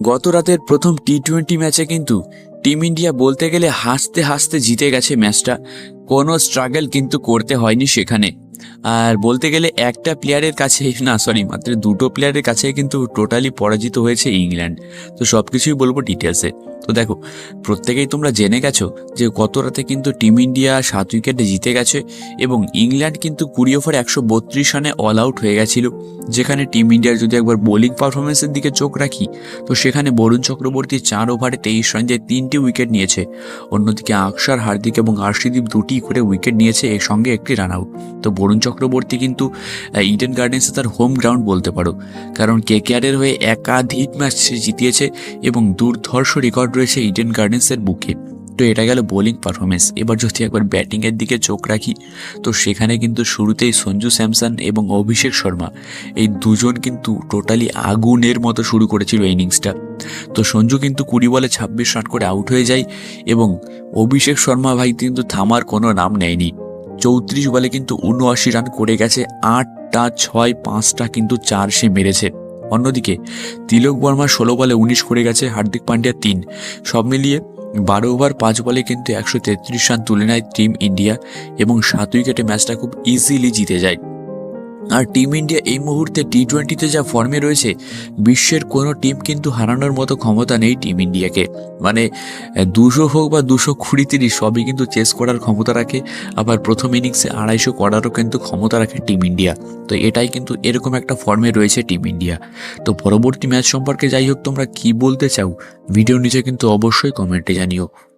গত রাতের প্রথম টি টোয়েন্টি ম্যাচে কিন্তু টিম ইন্ডিয়া বলতে গেলে হাসতে হাসতে জিতে গেছে ম্যাচটা। কোনো স্ট্রাগল কিন্তু করতে হয়নি সেখানে। আর বলতে গেলে একটা প্লেয়ারের কাছে, না সরি মাত্র দুটো প্লেয়ারের কাছে কিন্তু টোটালি পরাজিত হয়েছে ইংল্যান্ড। তো সব কিছুই বলব ডিটেলসে তো দেখো, প্রত্যেকেই তোমরা জেনে গেছো যে গত রাতে কিন্তু টিম ইন্ডিয়া সাত উইকেটে জিতে গেছে এবং ইংল্যান্ড কিন্তু কুড়ি ওভার একশো বত্রিশ রানে অল আউট হয়ে গেছিল। যেখানে টিম ইন্ডিয়ার যদি একবার বোলিং পারফরমেন্সের দিকে চোখ রাখি, তো সেখানে বরুণ চক্রবর্তী চার ওভারে তেইশ রান দিয়ে তিনটি উইকেট নিয়েছে। অন্যদিকে আকসার, হার্দিক এবং আর্শদীপ দুটি করে উইকেট নিয়েছে এর সঙ্গে একটি রান আউট তো বরুণ চক্রবর্তী কিন্তু ইডেন গার্ডেন্সে তার হোম গ্রাউন্ড বলতে পারো। কারণ কেকেআরের হয়ে একাধিক ম্যাচ সে জিতিয়েছে এবং দুর্ধর্ষ রেকর্ড রয়েছে ইডেন গার্ডেন্সের বুকে। তো এটা গেল বোলিং পারফরমেন্স এবার যদি একবার ব্যাটিংয়ের দিকে চোখ রাখি, তো সেখানে কিন্তু শুরুতেই সঞ্জু স্যামসন এবং অভিষেক শর্মা, এই দুজন কিন্তু টোটালি আগুনের মতো শুরু করেছিল ইনিংসটা তো সঞ্জু কিন্তু কুড়ি বলে ছাব্বিশ রান করে আউট হয়ে যায় এবং অভিষেক শর্মা ভাই কিন্তু থামার কোনো নাম নেয়নি। চৌত্রিশ বলে কিন্তু উনআশি রান করে গেছে, আটটা, ছয়, পাঁচটা কিন্তু চার সে মেরেছে। অন্যদিকে তিলক বর্মা ষোলো বলে উনিশ করে গেছে, হার্দিক পান্ডিয়া তিন। সব মিলিয়ে বারো ওভার, পাঁচ বলে কিন্তু একশো তেত্রিশ রান তুলে নেয় টিম ইন্ডিয়া এবং সাত উইকেটে ম্যাচটা খুব ইজিলি জিতে যায়। আর টিম ইন্ডিয়া এই মুহূর্তে টি টোয়েন্টিতে যা ফর্মে রয়েছে, বিশ্বের কোনো টিম কিন্তু হারানোর মতো ক্ষমতা নেই টিম ইন্ডিয়াকে মানে দুশো হোক বা দুশো কুড়ি তিরিশ সবই কিন্তু চেস করার ক্ষমতা রাখে, আবার প্রথম ইনিংসে আড়াইশো করারও কিন্তু ক্ষমতা রাখে টিম ইন্ডিয়া তো এটাই কিন্তু এরকম একটা ফর্মে রয়েছে টিম ইন্ডিয়া তো পরবর্তী ম্যাচ সম্পর্কে যাই হোক তোমরা কি বলতে চাও ভিডিও নিচে কিন্তু অবশ্যই কমেন্টে জানিও।